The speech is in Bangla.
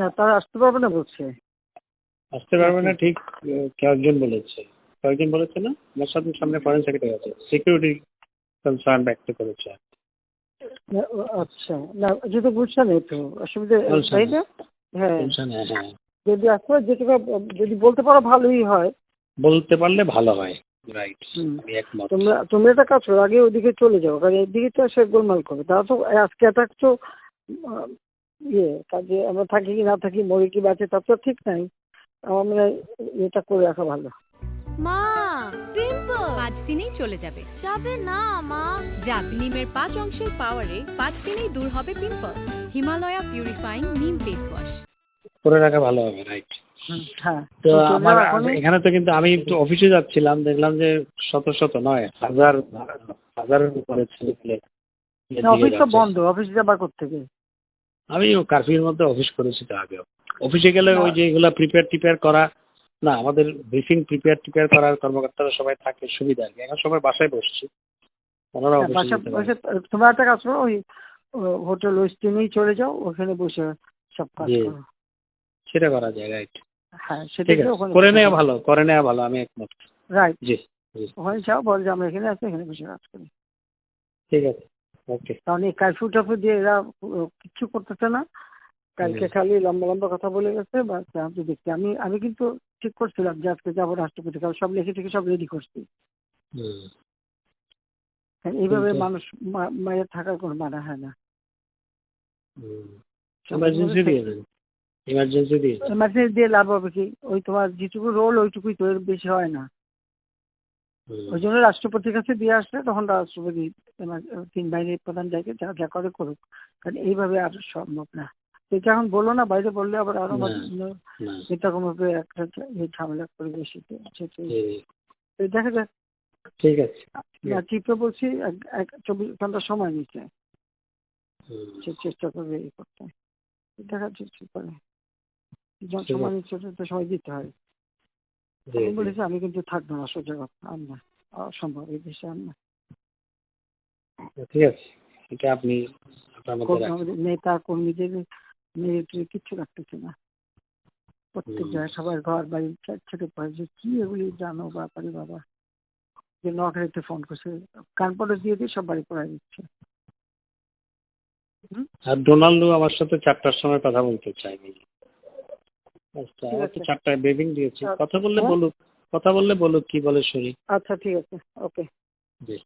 তা- তারা আসতে পারবে না বলছে। আসতে পারবে না ঠিক কয়েকজন বলেছে। কয়েকজন বলেছে না? আমার সাথে সামনে ফরেন সেক্রেটারি আছে। সিকিউরিটি কনসার্ন ব্যক্ত করেছে। আচ্ছা। না যেহেতু বুঝছে না তো অসুবিধা তাই না। হ্যাঁ। হ্যাঁ হ্যাঁ। যদি আসতে পারে যেটুকু যদি বলতে পারো ভালোই হয়। বলতে পারলে ভালো হয়। রাইট তোমরা তোমরা একটা কাজ করো আগে ওইদিকে চলে যাও। কারণ এদিকে তো সে গোলমাল করবে। তারা তো আজকে অ্যাটাক তো ইয়ে কাজে আমরা থাকি কি না থাকি মরে কি বাঁচে তার তো ঠিক নাই। আমার মনে হয় এটা করে রাখা ভালো। মা পিম্পল! পাঁচ দিনেই চলে যাবে। যাবে না মা। যাক নিমের পাঁচ অংশের পাওয়ারে পাঁচ দিনেই দূর হবে pimple. Himalaya purifying neem face wash করে রাখা ভালো হবে রাইট হ্যাঁ। তো আমার এখানে তো কিন্তু আমি একটু অফিসে যাচ্ছিলাম দেখলাম যে শত শত নয় হাজার হাজারের উপরে ছেলে অফিস তো বন্ধ অফিস যাবার থেকে আমি কারফিউর মধ্যে অফিস করেছি তো আগেও। অফিসে গেলে ওই যে এগুলা প্রিপেয়ার টিপেয়ার করা না আমাদের ব্রিফিং প্রিপেয়ার টিপেয়ার করার কর্মকর্তারা সবাই থাকে সুবিধা আর কি। এখন সবাই বাসায় বসছি। ওনারা হ্যাঁ, অফিসে তোমরা একটা কাজ করো ওই হোটেল ওয়েস্টিনেই চলে যাও ওখানে বসে সব কাজ করো। সেটা করা যায় রাইট হ্যাঁ সেটা করে নেওয়া ভালো করে নেওয়া ভালো আমি একমত। রাইট জি জি। ওখানে যাও বল যে আমরা এখানে আছি এখানে বসে কাজ করি। ঠিক আছে। ওকে কারণ এই কারফিউ টাফিউ দিয়ে এরা কিচ্ছু করতেছে না। কালকে খালি লম্বা লম্বা কথা বলে গেছে বা আমি দেখছি আমি আমি কিন্তু ঠিক করছিলাম যে আজকে যাব রাষ্ট্রপতি কারণ সব লিখে টিখে সব রেডি করছি। কারণ এইভাবে মানুষ মায়ের থাকার কোনো মানা হয় না। এমার্জেন্সি দিয়ে লাভ হবে কি? ওই তোমার যেটুকু রোল ওইটুকুই তো এর বেশি হয় না। ওই জন্য রাষ্ট্রপতির কাছে দিয়ে আসলে তখন রাষ্ট্রপতি তিন বাহিনীর প্রধান যাকে যা যা করে করুক। কারণ এইভাবে আর সম্ভব না। এটা এখন বলল না বাইরে বললে আবার আরও এটা কোনো একটা ঝামেলা করে বেশি তো সেটাই। জি, তো দেখা যাক। ঠিক আছে। না চিফকে বলছি চব্বিশ ঘণ্টা সময় নিচ্ছে। সে চেষ্টা করবে এই করতে। দেখা যাচ্ছে করে। সময় নিচ্ছে তো সময় দিতে হয়। আমি বলেছি আমি কিন্তু থাকব না সোজা কথা আর না অসম্ভব এই দেশে আর না। ঠিক আছে এটা আপনি নেতা কর্মীদের মিলিটারি কিচ্ছু রাখতেছে না। প্রত্যেক জায়গায় সবার ঘর বাড়ি ছ- ছোট পড়ে যে কি এগুলি জানো ব্যাপারে বাবা। যে নোয়াখালীতে ফোন করছে কানপটে দিয়ে দিয়ে সব বাড়ি পড়ায় দিচ্ছে। আর ডোনাল্ডো আমার সাথে চারটার সময় কথা বলতে চাই বুঝলি। আচ্ছা ঠিক চারটা দিয়েছে ব্রিফিং দিয়েছি। আচ্ছা। কথা বললে হ্যাঁ? বলুক কথা বললে বলুক কি বলে শরীর। আচ্ছা ঠিক আছে। ওকে। জি।